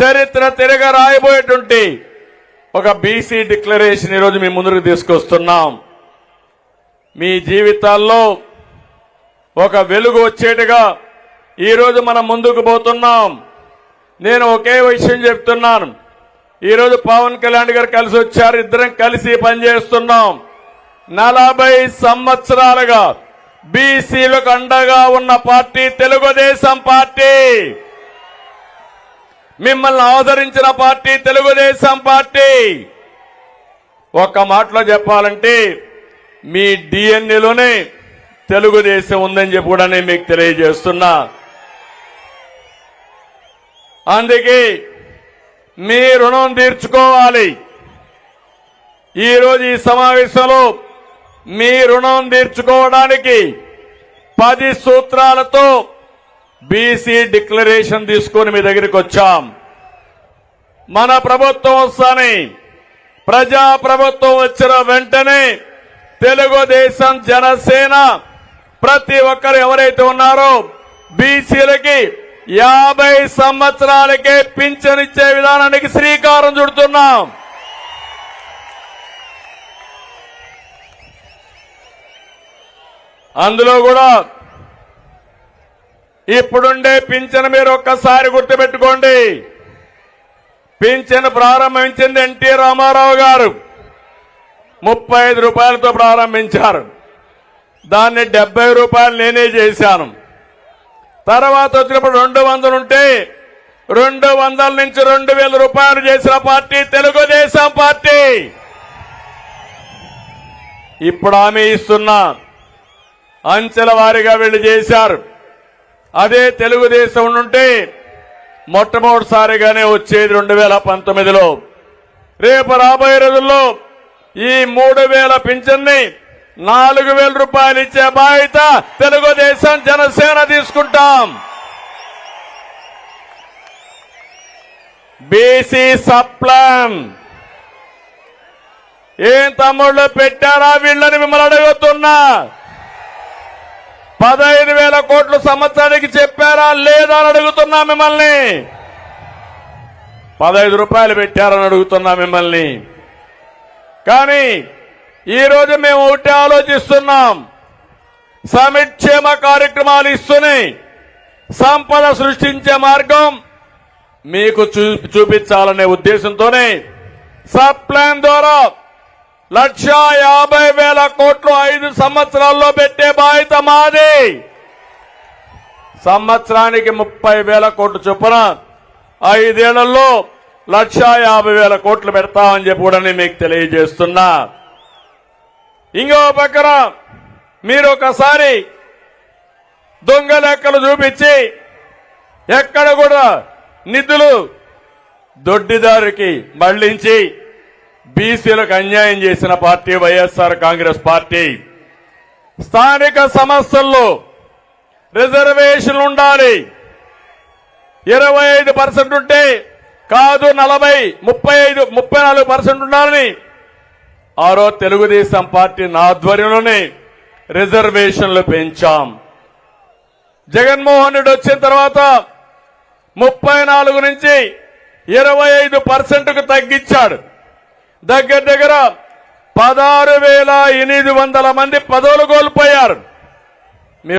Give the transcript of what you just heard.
చరిత్ర తిరగ రాయబోయేటువంటి ఒక బీసీ డిక్లరేషన్ ఈరోజు మీ ముందుకు తీసుకొస్తున్నాం. మీ జీవితాల్లో ఒక వెలుగు వచ్చేట్టుగా ఈరోజు మనం ముందుకు పోతున్నాం. నేను ఒకే విషయం చెప్తున్నాను. ఈరోజు పవన్ కళ్యాణ్ గారు కలిసి వచ్చారు ఇద్దరం కలిసి పనిచేస్తున్నాం. నలభై సంవత్సరాలుగా బీసీలకు అండగా ఉన్న పార్టీ తెలుగుదేశం పార్టీ. మిమ్మల్ని ఆదరించిన పార్టీ తెలుగుదేశం పార్టీ. ఒక్క మాటలో చెప్పాలంటే మీ డిఎన్ఏలోనే తెలుగుదేశం ఉందని చెప్పి కూడా నేను మీకు తెలియజేస్తున్నా. అందుకే మీ రుణం తీర్చుకోవాలి. ఈరోజు ఈ సమావేశంలో మీ రుణం తీర్చుకోవడానికి పది సూత్రాలతో బీసీ డిక్లరేషన్ తీసుకొని మీ దగ్గరికి వచ్చాం. మన ప్రభుత్వం వస్తాని ప్రజా ప్రభుత్వం వచ్చిన వెంటనే తెలుగుదేశం జనసేన ప్రతి ఒక్కరు ఎవరైతే ఉన్నారో బీసీలకి యాభై సంవత్సరాలకే పింఛనిచ్చే విధానానికి శ్రీకారం చుడుతున్నాం. అందులో కూడా ఇప్పుడుండే పింఛను మీరు ఒక్కసారి గుర్తుపెట్టుకోండి. పింఛను ప్రారంభించింది ఎన్టీ రామారావు గారు. ముప్పై ఐదు రూపాయలతో ప్రారంభించారు. దాన్ని డెబ్బై రూపాయలు నేనే చేశాను. తర్వాత వచ్చినప్పుడు రెండు వందలు ఉంటే రెండు వందల నుంచి రెండు వేల రూపాయలు చేసిన పార్టీ తెలుగుదేశం పార్టీ. ఇప్పుడు ఆమె ఇస్తున్నా. అంచెల వారిగా వీళ్ళు చేశారు. అదే తెలుగుదేశం నుండి మొట్టమొదటిసారిగానే వచ్చేది రెండు వేల పంతొమ్మిదిలో. రేపు రాబోయే రోజుల్లో ఈ మూడు వేల పింఛన్ని నాలుగు వేల రూపాయలు ఇచ్చే బాధ్యత తెలుగుదేశం జనసేన తీసుకుంటాం. BC sub plan. ఏం తమ్ముళ్ళు పెట్టారా వీళ్ళని మిమ్మల్ని అడుగుతున్నా. పదహైదు వేల కోట్లు సంవత్సరానికి చెప్పారా లేదా అని అడుగుతున్నా మిమ్మల్ని. పదహైదు రూపాయలు పెట్టారని అడుగుతున్నా మిమ్మల్ని. కానీ ఈరోజు మేము ఒకటి ఆలోచిస్తున్నాం. సమిక్షేమ కార్యక్రమాలు ఇస్తూనే సంపద సృష్టించే మార్గం మీకు చూ చూపించాలనే ఉద్దేశంతోనే సబ్ ప్లాన్ ద్వారా లక్ష యాభై వేల కోట్లు ఐదు సంవత్సరాల్లో పెట్టే బాధ్యత మాది. సంవత్సరానికి ముప్పై వేల కోట్లు చొప్పున ఐదేళ్ళలో లక్ష యాభై వేల కోట్లు పెడతామని చెప్పి కూడా నేను మీకు తెలియజేస్తున్నా. ఇంకో పక్కన మీరు ఒకసారి దొంగ లెక్కలు చూపించి ఎక్కడ కూడా నిధులు దొడ్డిదారికి మళ్ళించి బీసీలకు అన్యాయం చేసిన పార్టీ వైఎస్ఆర్ కాంగ్రెస్ పార్టీ. స్థానిక సమస్యల్లో రిజర్వేషన్లు ఉండాలి. ఇరవై ఐదు పర్సెంట్ ఉంటే కాదు నలభై ముప్పై ఐదు ముప్పై నాలుగు పర్సెంట్ ఉండాలని. ఆరో తెలుగుదేశం పార్టీ ఆధ్వర్యంలోనే రిజర్వేషన్లు పెంచాం. జగన్మోహన్ రెడ్డి వచ్చిన తర్వాత ముప్పై నాలుగు నుంచి ఇరవై ఐదు పర్సెంట్కు తగ్గించాడు. దగ్గర దగ్గర పదహారు వేల ఎనిమిది వందల మంది పదవులు కోల్పోయారు.